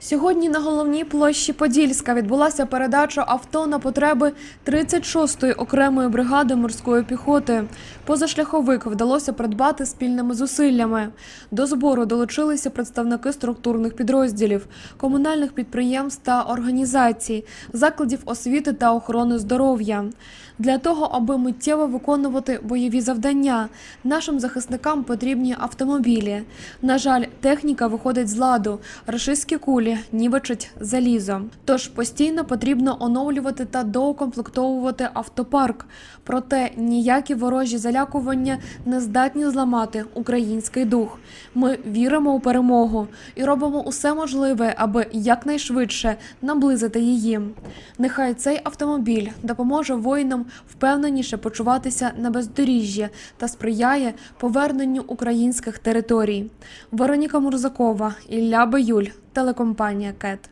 Сьогодні на головній площі Подільська відбулася передача авто на потреби 36-ї окремої бригади морської піхоти. Позашляховик вдалося придбати спільними зусиллями. До збору долучилися представники структурних підрозділів, комунальних підприємств та організацій, закладів освіти та охорони здоров'я. Для того, аби миттєво виконувати бойові завдання, нашим захисникам потрібні автомобілі. На жаль, техніка виходить з ладу, рашистські кулі нівечать залізо. Тож постійно потрібно оновлювати та доукомплектовувати автопарк. Проте ніякі ворожі залякування не здатні зламати український дух. Ми віримо у перемогу і робимо усе можливе, аби якнайшвидше наблизити її. Нехай цей автомобіль допоможе воїнам впевненіше почуватися на бездоріжжі та сприяє поверненню українських територій. Вероніка Мурзакова, Ілля Биюль, телекомпанія КЕТ.